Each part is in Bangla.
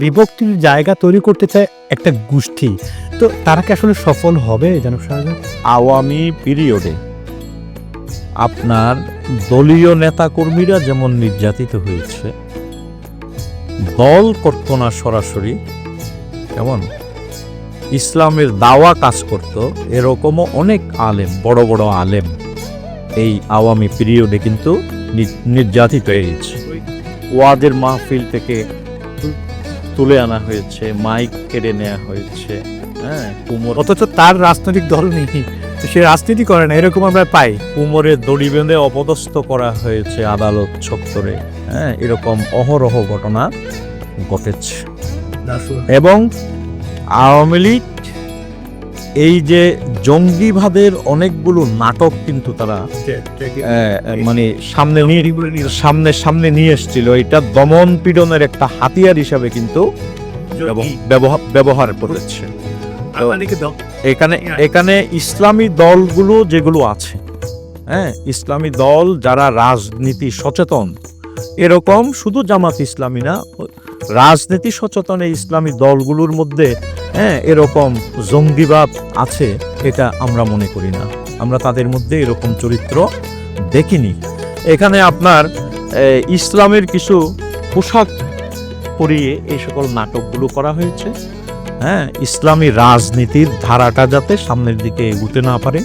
বিভক্তির জায়গা তৈরি করতে চায় একটা গোষ্ঠী। তো তারা কি আসলে সফল হবে, জানব শাহজাহান? আওয়ামী পিরিয়ডে আপনার দলীয় নেতাকর্মীরা যেমন নির্যাতিত হয়েছে, দল করত না সরাসরি, কেমন? ইসলামের দাওয়া কাজ করত, এরকমও অনেক আলেম, বড় বড় আলেম এই আওয়ামী পিরিয়ডে কিন্তু নির্যাতিত হয়েছে। ওয়াদের মাহফিল থেকে তুলে আনা হয়েছে মাইক কেড়ে নেওয়া হয়েছে। হ্যাঁ কুমোর অথচ তার রাজনৈতিক দল নেই সে রাজনীতি করে না এরকম আমরা পাই। কোমরে দড়ি বেঁধে অপদস্থ করা হয়েছে আদালত চত্বরে। হ্যাঁ এরকম অহরহ ঘটনা ঘটেছে। এবং আওয়ামী লীগ এই যে জঙ্গিবাদের অনেকগুলো নাটক কিন্তু তারা মানে সামনে নিয়ে সামনে সামনে নিয়ে এসেছিল। এটা দমন পীড়নের একটা হাতিয়ার হিসাবে কিন্তু ব্যবহ- ব্যবহার ব্যবহার করেছে। এখানে এখানে ইসলামী দলগুলো যেগুলো আছে হ্যাঁ ইসলামী দল যারা রাজনীতি সচেতন এরকম শুধু জামাত ইসলামী না রাজনীতি সচেতন এই ইসলামী দলগুলোর মধ্যে হ্যাঁ এরকম জঙ্গিবাদ আছে, এটা আমরা মনে করি না। আমরা তাদের মধ্যে এরকম চরিত্র দেখিনি। এখানে আপনার ইসলামের কিছু পোশাক পরিয়ে এই সকল নাটকগুলো করা হয়েছে। হ্যাঁ ইসলামী রাজনীতির ধারাটা যাতে সামনের দিকে এগুতে না পারে,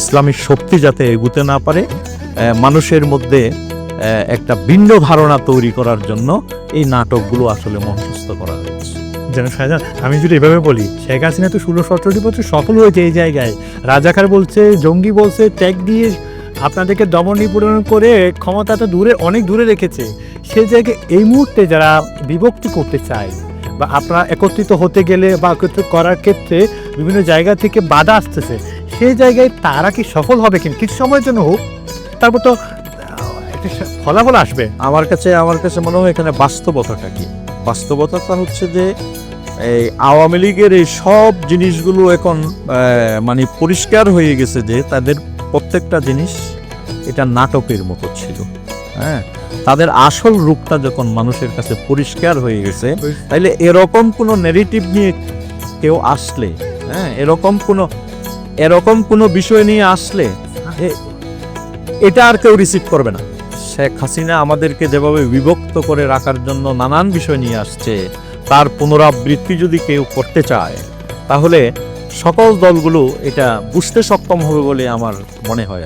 ইসলামী শক্তি যাতে এগুতে না পারে মানুষের মধ্যে একটা ভিন্ন ধারণা তৈরি করার জন্য এই নাটকগুলো আসলে মঞ্চস্থ করা হয়েছে। যেন শাহজাহান, আমি যদি এভাবে বলি, শেখ হাসিনা তো ষোলো সতেরোটি বছর সফল হয়েছে এই জায়গায়। রাজাকার বলছে, জঙ্গি বলছে ট্যাগ দিয়ে আপনাদেরকে দমন নিপীড়ন করে ক্ষমতা তো দূরে, অনেক দূরে রেখেছে। সে জায়গায় এই মুহূর্তে যারা বিভক্তি করতে চায়, বা আপনারা একত্রিত হতে গেলে বা একত্রিত করার ক্ষেত্রে বিভিন্ন জায়গা থেকে বাধা আসতেছে, সেই জায়গায় তারা কি সফল হবে কিনা? কিছু সময়ের জন্য হোক, তারপর তো ফলাফল আসবে? আমার কাছে আমার কাছে মনে হয় এখানে বাস্তবতাটা কি? বাস্তবতাটা হচ্ছে যে এই আওয়ামী লীগের এই সব জিনিসগুলো এখন মানে পরিষ্কার হয়ে গেছে যে তাদের প্রত্যেকটা জিনিস এটা নাটকের মতো ছিল। হ্যাঁ? তাদের আসল রূপটা যখন মানুষের কাছে পরিষ্কার হয়ে গেছে তাইলে এরকম কোনো নেগেটিভ নিয়ে কেউ আসলে হ্যাঁ? এরকম কোনো এরকম কোনো বিষয় নিয়ে আসলে এটা আর কেউ রিসিভ করবে না। শেখ হাসিনা আমাদেরকে যেভাবে বিভক্ত করে রাখার জন্য নানান বিষয় নিয়ে আসছে, তার পুনরাবৃত্তি যদি কেউ করতে চায়, তাহলে সকল দলগুলো এটা বুঝতে সক্ষম হবে বলে আমার মনে হয়।